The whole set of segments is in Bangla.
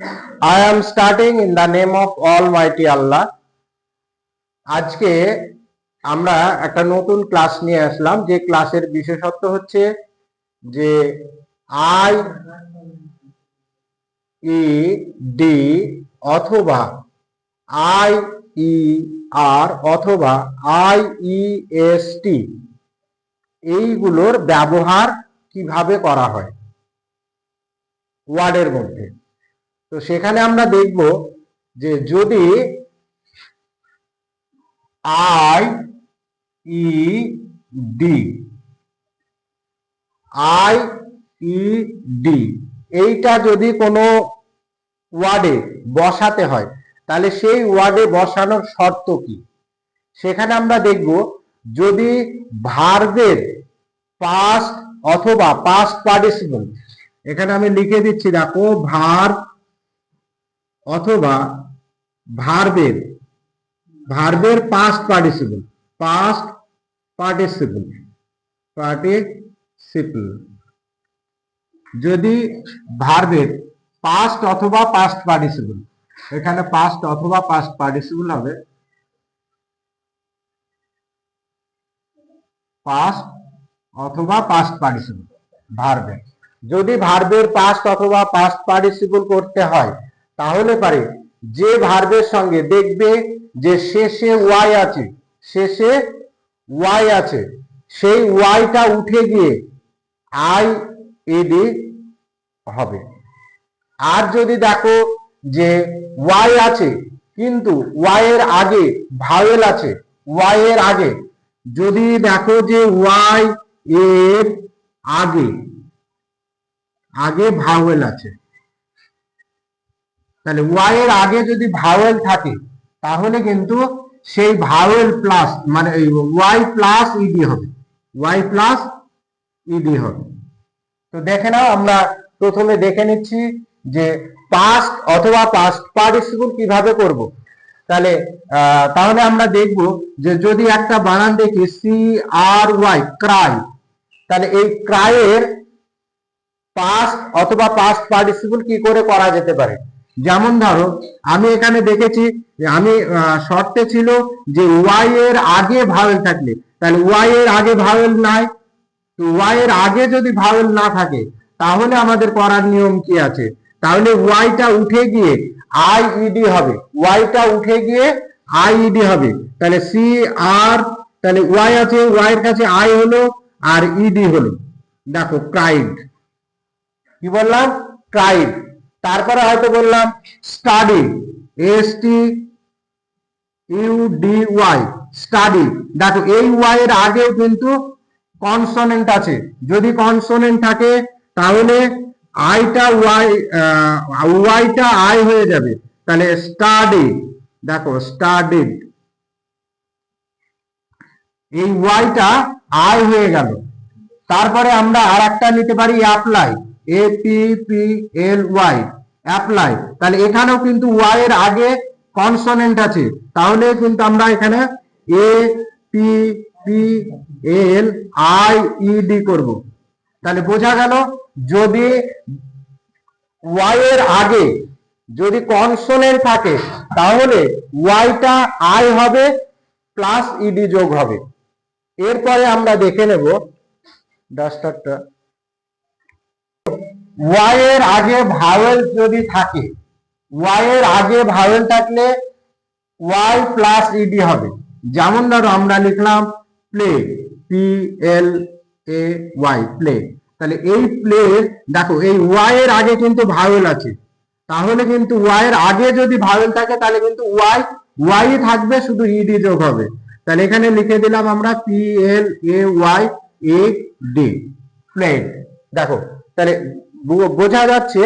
I am starting in the name of Almighty Allah. আজকে আমরা একটা নতুন ক্লাস নিয়ে আসলাম, যে ক্লাসের বিশেষত্ব হচ্ছে যে আই ই ডি অথবা আই ই আর অথবা আই ই এস টি এইগুলোর ব্যবহার কীভাবে করা হয় ওয়ার্ডের মধ্যে তো সেখানে আমরা দেখব যে যদি I E D I E D এইটা যদি কোনো ওয়ার্ডে বসাতে হয়, তাহলে সেই ওয়ার্ডে বসানোর শর্ত কি? সেখানে আমরা দেখব যদি ভার্বের পাস্ট অথবা পাস্ট পার্টিসিপল এখানে আমি লিখে দিচ্ছি, দেখো ভার অথবা ভার্বের ভার্বের past participle past participle participle যদি ভার্বের পাস্ট অথবা পাস্ট পার্টিসিপল এখানে পাস্ট অথবা পাস্ট পার্টিসিপল হবে। পাস্ট অথবা পাস্ট পার্টিসিপল ভার্বের যদি ভার্বের পাস্ট অথবা পাস্ট পার্টিসিপল করতে হয় তাহলে পারে যে ভার্বের সঙ্গে দেখবে যে শেষে ওয়াই আছে, শেষে ওয়াই আছে, সেই ওয়াইটা উঠে গিয়ে আই এডি হবে। আর যদি দেখো যে ওয়াই আছে, কিন্তু ওয়াই এর আগে ভাওয়েল আছে ওয়াই এর আগে, যদি দেখো যে ওয়াই এর আগে আগে ভাওয়েল আছে তাহলে ওয়াই এর আগে যদি ভাওয়েল থাকে, তাহলে কিন্তু সেই ভাওয়েল প্লাস মানে ওয়াই প্লাস ইডি হবে। ওয়াই প্লাস ইডি হবে। তো দেখে নাও, আমরা প্রথমে দেখে নিচ্ছি যে পাস্ট অথবা পাস্ট পার্টিসিপল কীভাবে করব। তাহলে তাহলে আমরা দেখব যে যদি একটা বানান দেখি সি আর ওয়াই ক্রাই তাহলে এই ক্রাইয়ের পাস্ট অথবা পাস্ট পার্টিসিপল কি করে করা যেতে পারে? যেমন ধরো, আমি এখানে দেখেছি, আমি শর্তে ছিল যে ওয়াই এর আগে ভাওয়েল থাকলে, তাহলে ওয়াই এর আগে ভাওয়েল নাই। তো ওয়াই এর আগে যদি ভাওয়েল না থাকে, তাহলে আমাদের করার নিয়ম কি আছে? তাহলে ওয়াইটা উঠে গিয়ে আই ইডি হবে। ওয়াইটা উঠে গিয়ে আই ইডি হবে। তাহলে সি আর, তাহলে ওয়াই আছে ওয়াই এর কাছে আই হলো আর ইডি হলো। দেখো ক্রাইড কি বললাম? ট্রাইড তারপরে হয়তো বললাম study S T U D Y study দেখো এই ওয়াই এর আগেও কিন্তু কনসোনেন্ট আছে। যদি কনসোনেন্ট থাকে, তাহলে আইটা ওয়াই ওয়াইটা আই হয়ে যাবে। তাহলে স্টাডি দেখো স্টাডিড এই ওয়াইটা আই হয়ে গেল। তারপরে আমরা আর একটা নিতে পারি apply A P P L Y apply তাহলে এখানেও কিন্তু ওয়াই এর আগে কনসোনেন্ট আছে। তাহলে কিন্তু আমরা এখানে A P P L I E D করব। তাহলে বোঝা গেল, যদি ওয়াই এর আগে যদি কনসোনেন্ট থাকে, তাহলে ওয়াইটা আই হবে প্লাস ইডি যোগ হবে। এরপরে আমরা দেখে নেব ডাস্টারটা ওয়াই এর আগে ভাওয়েল যদি থাকে ওয়াই এর আগে ভাওয়েল থাকলে ওয়াই প্লাস ইডি হবে। যেমন ধরো আমরা লিখলাম play P L A Y play তাহলে এই প্লে দেখো এই ওয়াই আগে কিন্তু ভাওয়েল আছে। তাহলে কিন্তু ওয়াই এর আগে যদি ভাওয়েল থাকে, তাহলে কিন্তু ওয়াই ওয়াই থাকবে, শুধু ইডি যোগ হবে। তাহলে এখানে লিখে দিলাম আমরা P L A Y E D plane দেখো তাহলে বোঝা যাচ্ছে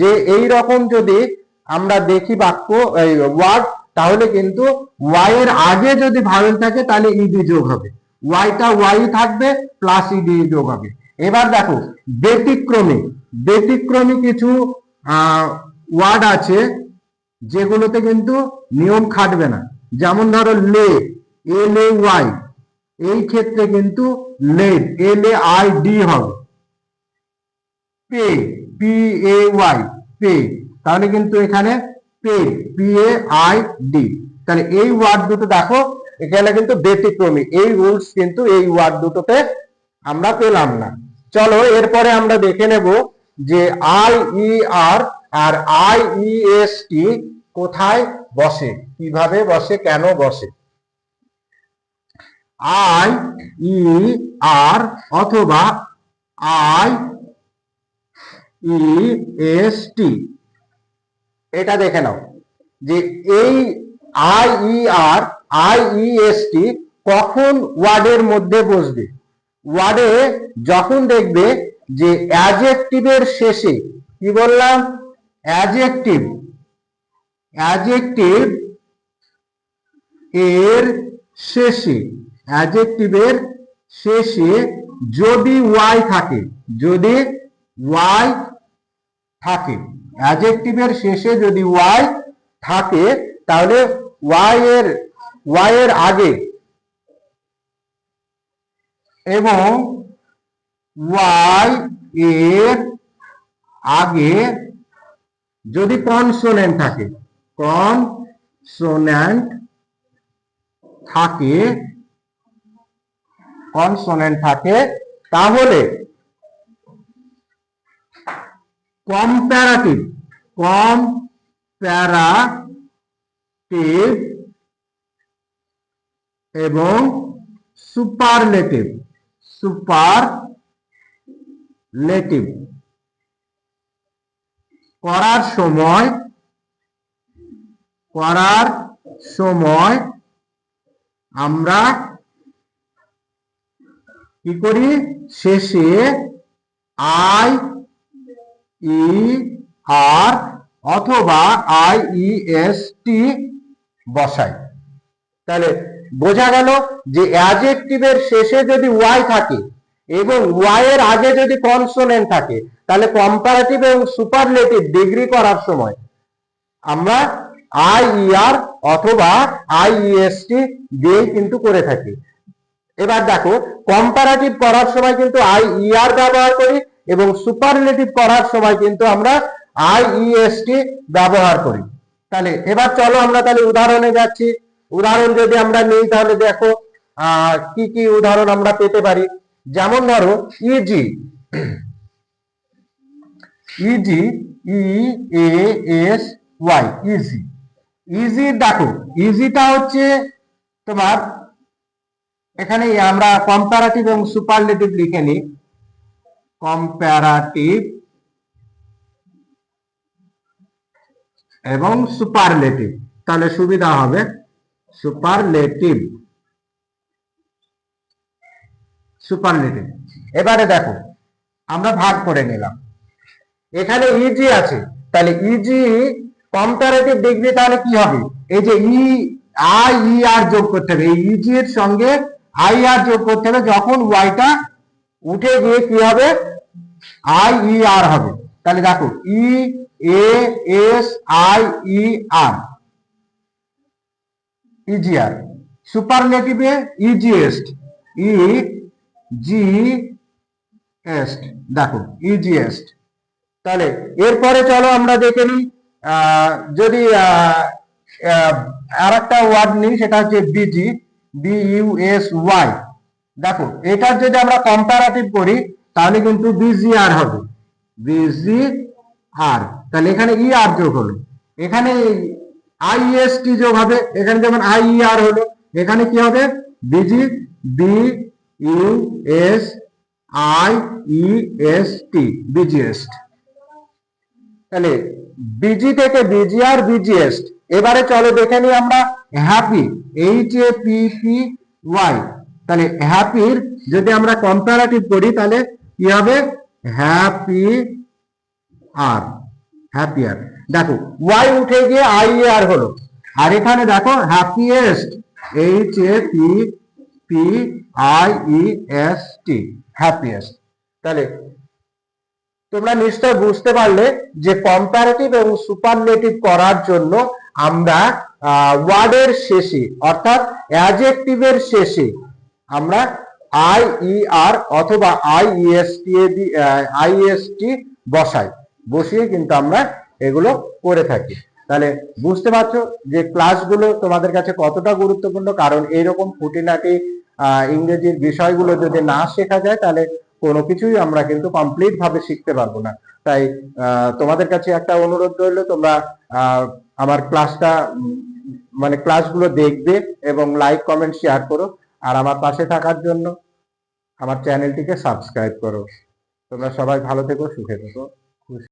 যে এই রকম যদি আমরা দেখি বাক্য ওয়ার্ড তাহলে কিন্তু ওয়াই এর আগে যদি ভাওয়েল থাকে, তাহলে ইডি যোগ হবে। ওয়াইটা ওয়াই থাকবে প্লাস ইডি যোগ হবে। এবার দেখো, ব্যতিক্রমী। ব্যতিক্রমী কিছু ওয়ার্ড আছে, যেগুলোতে কিন্তু নিয়ম খাটবে না। যেমন ধরো লে এল এ ওয়াই। এই ক্ষেত্রে কিন্তু laid L A I D হবে। Pay P A Y pay তাহলে কিন্তু এখানে pay P A I D তাহলে এই ওয়ার্ড দুটো দেখো, এখানে কিন্তু ব্যতিক্রমী। এই রুলস কিন্তু এই ওয়ার্ড দুটোতে আমরা পেলাম না। চলো এরপরে আমরা দেখে নেব যে আই ই আর আর আই ই এস টি কোথায় বসে, কীভাবে বসে, কেন বসে? আই ই আর অথবা আই ই এস টি এটা দেখে নাও যে এই I E R I E S T কখন ওয়ার্ডের মধ্যে বসবে? ওয়ার্ডে যখন দেখবে যে অ্যাজেক্টিভের শেষে কি বললাম? অ্যাজেক্টিভ অ্যাজেক্টিভ এর শেষে অ্যাজেক্টিভের শেষে যদি ওয়াই থাকে, যদি ওয়াই থাকে। অ্যাজেক্টিভের শেষে যদি ওয়াই থাকে, তাহলে ওয়াই এর ওয়াই এর আগে এবং ওয়াই এর আগে যদি কনসোনেন্ট থাকে কনসোনেন্ট থাকে কনসোনেন্ট থাকে, তাহলে কম্প্যারাটিভ কম্প্যারাটিভ এবং সুপারলেটিভ সুপারলেটিভ করার সময় করার সময় আমরা কি করি? শেষে আই ই আর অথবা আই ই এস টি বসাই। তাহলে বোঝা গেল যে অ্যাজেক্টিভের শেষে যদি ওয়াই থাকে এবং ওয়াই এর আগে যদি কনসোনেন্ট থাকে, তাহলে কম্পারেটিভ এবং সুপারলেটিভ ডিগ্রি করার সময় আমরা আই ই আর অথবা আই ই এস টি দিয়েই কিন্তু করে থাকি। এবার দেখো কম্পারেটিভ করার সময় কিন্তু আই ই আর ব্যবহার করি এবং সুপারলেটিভ করার সময় কিন্তু আমরা আই ই এস টি ব্যবহার করি। তাহলে এবার চলো আমরা তাহলে উদাহরণে যাচ্ছি। উদাহরণ যদি আমরা নিই তাহলে দেখো কি কি উদাহরণ আমরা পেতে পারি? যেমন ধরো easy easy E A S Y easy easy দেখো ইজিটা হচ্ছে তোমার এখানে আমরা কম্পারেটিভ এবং সুপারলেটিভ লিখে নিই। কম্পারেটিভ এবং সুপারলেটিভ তাহলে সুবিধা হবে সুপারলেটিভ সুপারলেটিভ এবারে দেখো, আমরা ভাগ করে নিলাম। এখানে ইজি আছে। তাহলে ইজি কম্পারেটিভ ডিগ্রি তাহলে কি হবে? এই যে ই আই ই আর যোগ করতে হবে। এই ইজি এর সঙ্গে আই আর যোগ করতে হবে যখন ওয়াইটা উঠে গিয়ে কি হবে? আই ই আর হবে। তাহলে দেখো E A S I E R easy easier সুপারলেটিভে easiest E G est দেখো ইজিএস্ট তাহলে এরপরে চলো আমরা দেখে নিই যদি আর একটা ওয়ার্ড নিই, সেটা হচ্ছে busy B U S Y দেখো, এটার যদি আমরা কম্পারেটিভ করি, তাহলে কিন্তু বিজিআর হবে। বিজি আর তাহলে এখানে ই আর যোগ হলো। এখানে আইএসটি যোগ হবে, এখানে যেমন আইইআর হলো, এখানে কি হবে? Busy B U S I E S T busiest তাহলে বিজি থেকে বিজিআর বিজিএস্ট এবারে চলো দেখে নিই আমরা happy H A P P Y তাহলে হ্যাপির যদি আমরা কম্পারেটিভ করি, তাহলে কি হবে? হ্যাপি আর হ্যাপিয়ার দেখো ওয়াই উঠে গিয়ে আই আর হলো। আর এখানে দেখো happiest H A P P I E S T happiest তাহলে তোমরা নিশ্চয় বুঝতে পারলে যে কম্পারেটিভ এবং সুপারলেটিভ করার জন্য আমরা ওয়ার্ডের শেষে, অর্থাৎ অ্যাজেক্টিভের শেষে আমরা আই ই আর অথবা I EST I S T বসাই। বসিয়ে কিন্তু আমরা এগুলো করে থাকি। তাহলে বুঝতে পারছ যে ক্লাসগুলো তোমাদের কাছে কতটা গুরুত্বপূর্ণ? কারণ এইরকম খুঁটিনাটি ইংরেজির বিষয়গুলো যদি না শেখা যায়, তাহলে কোনো কিছুই আমরা কিন্তু কমপ্লিট ভাবে শিখতে পারব না। তাই তোমাদের কাছে একটা অনুরোধ রইল, তোমরা আমার ক্লাসটা মানে ক্লাসগুলো দেখবে এবং লাইক কমেন্ট শেয়ার করো। আর আমার পাশে থাকার জন্য আমার চ্যানেলটিকে সাবস্ক্রাইব করো। তোমরা সবাই ভালো থেকো, সুখে থেকো।